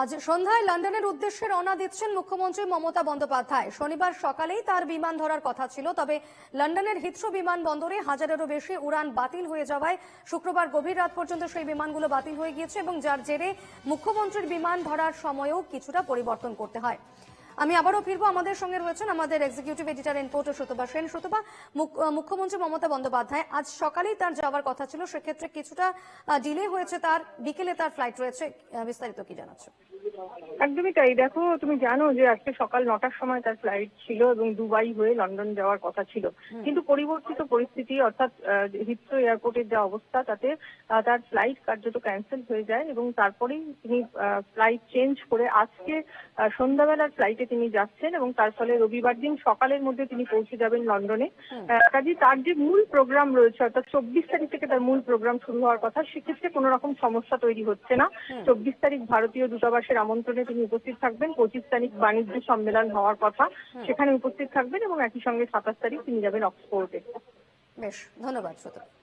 আজ সন্ধ্যায় লন্ডনের উদ্দেশ্যে রওনা দিচ্ছেন মুখ্যমন্ত্রী মমতা বন্দ্যোপাধ্যায়। শনিবার সকালেই তার বিমান ধরার কথা ছিল, তবে লন্ডনের হিথ্রো বিমানবন্দরে হাজারেরও বেশি উড়ান বাতিল হয়ে যাওয়ায় শুক্রবার গভীর রাত পর্যন্ত সেই বিমানগুলো বাতিল হয়ে গিয়েছে এবং যার জেরে মুখ্যমন্ত্রীর বিমান ধরার সময়ও কিছুটা পরিবর্তন করতে হয়। আমি আবারও ফিরবো। আমাদের সঙ্গে রয়েছেন আমাদের executive editor reporter Sutapa Sen. আহ, মুখ্যমন্ত্রী মমতা বন্দ্যোপাধ্যায় আজ সকালেই তার যাওয়ার কথা ছিল। সেক্ষেত্রে কিছুটা ডিলে হয়েছে তার। বিকেলে তার ফ্লাইট রয়েছে। বিস্তারিত কি জানাচ্ছে? একদমই তাই। দেখো তুমি জানো যে আজকে সকাল নটার সময় তার ফ্লাইট ছিল এবং দুবাই হয়ে লন্ডন যাওয়ার কথা ছিল। কিন্তু পরিবর্তিত পরিস্থিতি অর্থাৎ হিথ্রো এয়ারপোর্টের যা অবস্থা তাতে তার ফ্লাইট কার্যত ক্যান্সেল হয়ে যায় এবং তারপরেই তিনি ফ্লাইট চেঞ্জ করে আজকে সন্ধ্যাবেলার ফ্লাইটে তিনি যাচ্ছেন এবং তার ফলে রবিবার দিন সকালের মধ্যে তিনি পৌঁছে যাবেন লন্ডনে। কাজে তার যে মূল প্রোগ্রাম রয়েছে অর্থাৎ চব্বিশ তারিখ থেকে তার মূল প্রোগ্রাম শুরু হওয়ার কথা সেক্ষেত্রে কোনো রকম সমস্যা তৈরি হচ্ছে না। চব্বিশ তারিখ ভারতীয় দূতাবাসের আমন্ত্রণে তিনি উপস্থিত থাকবেন। পঁচিশ তারিখ বাণিজ্য সম্মেলন হওয়ার কথা সেখানে উপস্থিত থাকবেন এবং একই সঙ্গে সাতাশ তারিখ তিনি যাবেন অক্সফোর্ডে। বেশ ধন্যবাদ সুতপা